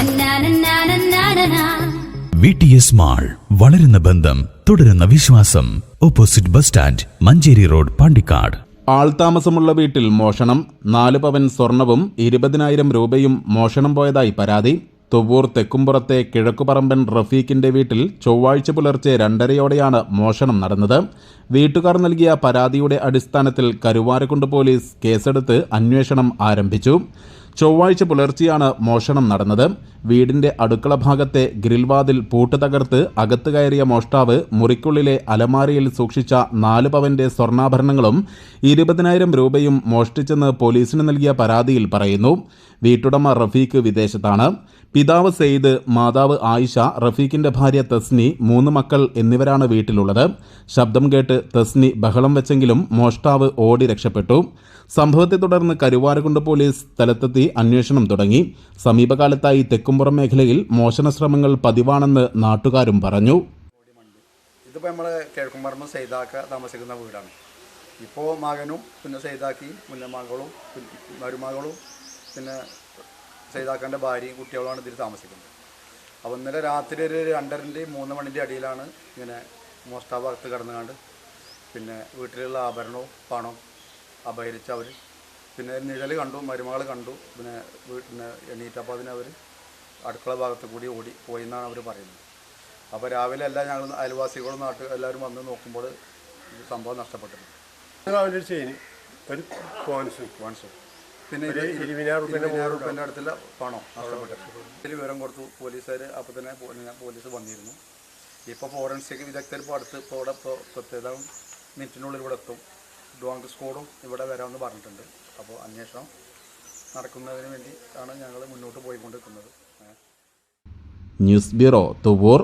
Na-na-na-na-na-na-na. V T S mall വളരുന്ന ബന്ധം തുടരുന്ന വിശ്വാസം. Opposite bus stand Manjeri road Pandikkad. ആൾതാമസമുള്ള വീട്ടിൽ മോഷണം നാല് പവൻ സ്വർണവും ഇരുപതിനായിരം രൂപയും മോഷണം പോയതായി പരാതി. തുവൂർ തെക്കുംപുറത്തെ കിഴക്കുപറമ്പൻ റഫീഖിന്റെ വീട്ടിൽ ചൊവ്വാഴ്ച പുലർച്ചെ രണ്ടരയോടെയാണ് മോഷണം നടന്നത്. വീട്ടുകാർ നൽകിയ പരാതിയുടെ അടിസ്ഥാനത്തിൽ കരുവാരക്കുണ്ട് പോലീസ് കേസെടുത്ത് അന്വേഷണം ആരംഭിച്ചു. ചൊവ്വാഴ്ച പുലർച്ചെയാണ് മോഷണം നടന്നത്. വീടിന്റെ അടുക്കള ഭാഗത്തെ ഗ്രിൽവാതിൽ പൂട്ട് തകർത്ത് അകത്ത് കയറിയ മോഷ്ടാവ് മുറിക്കുള്ളിലെ അലമാരയിൽ സൂക്ഷിച്ച നാല് പവന്റെ സ്വർണാഭരണങ്ങളും ഇരുപതിനായിരം രൂപയും മോഷ്ടിച്ചെന്ന് പോലീസിന് നൽകിയ പരാതിയിൽ പറയുന്നു. വീട്ടുടമ റഫീഖ് വിദേശത്താണ്. പിതാവ് സെയ്ദ് മാതാവ് ആയിഷ റഫീഖിന്റെ ഭാര്യ തസ്നി മൂന്ന് മക്കൾ എന്നിവരാണ് വീട്ടിലുള്ളത്. ശബ്ദം കേട്ട് തസ്നി ബഹളം വെച്ചെങ്കിലും മോഷ്ടാവ് ഓടി രക്ഷപ്പെട്ടു. സംഭവത്തെ തുടർന്ന് കരുവാരകുണ്ട് പോലീസ് സ്ഥലത്തെത്തി അന്വേഷണം തുടങ്ങി. സമീപകാലത്തായി തെക്കുംപുറം മേഖലയിൽ മോഷണ ശ്രമങ്ങൾ പതിവാണെന്ന് നാട്ടുകാരും പറഞ്ഞു. ഇതിപ്പോൾ നമ്മളെ കിഴക്കുംപറമ്പ് സൈതാക്ക താമസിക്കുന്ന വീടാണ്. ഇപ്പോൾ മകനും പിന്നെ സൈതാക്കിയും പിന്നെ മകളും മരുമകളും പിന്നെ സൈതാക്കന്റെ ഭാര്യയും കുട്ടികളുമാണ് ഇതിൽ താമസിക്കുന്നത്. അപ്പോൾ ഇന്നലെ രാത്രി ഒരു രണ്ടരന്റെയും മൂന്ന് മണിന്റെ അടിയിലാണ് ഇങ്ങനെ മോഷ്ടാഭാഗത്ത് കിടന്നുകൊണ്ട് പിന്നെ വീട്ടിലുള്ള ആഭരണവും പണവും അപഹരിച്ച് അവർ പിന്നെ നിഴൽ കണ്ടു മരുമകൾ കണ്ടു. പിന്നെ വീട്ടിന് എണീറ്റപ്പോൾ അതിന് അവർ അടുക്കള ഭാഗത്ത് കൂടി ഓടി പോയി എന്നാണ് അവർ പറയുന്നത്. അപ്പോൾ രാവിലെ എല്ലാം ഞങ്ങൾ അയൽവാസികളും നാട്ട് എല്ലാവരും വന്ന് നോക്കുമ്പോൾ സംഭവം നഷ്ടപ്പെട്ടിട്ടുണ്ട്. രാവിലെ ഒരു ചെയിന് ഒരു കോൺസ് വാൺസോ പിന്നെ ഇരുപതിനായിരം റുപ്യേന്റെ ഇരുപതിനായിരം റുപ്യേന്റെ അടുത്തുള്ള പണം നഷ്ടപ്പെട്ടു ഇതിൽ വിവരം കൊടുത്തു പോലീസുകാർ അപ്പോൾ തന്നെ പോലീസ് വന്നിരുന്നു. ഇപ്പോൾ ഫോറൻസിക് വിദഗ്ധർ ഇപ്പോൾ അടുത്ത് ഇപ്പോൾ ഇവിടെ ഇപ്പോൾ പ്രത്യേകം മിനിറ്റിനുള്ളിൽ ഇവിടെ എത്തും. ഡോങ്ക് സ്കോഡും ഇവിടെ വരാമെന്ന് പറഞ്ഞിട്ടുണ്ട്. അപ്പോൾ അന്വേഷണം നടക്കുന്നതിന് വേണ്ടി ഞങ്ങൾ മുന്നോട്ട് പോയിക്കൊണ്ടിരിക്കുന്നത്. News bureau Thuvur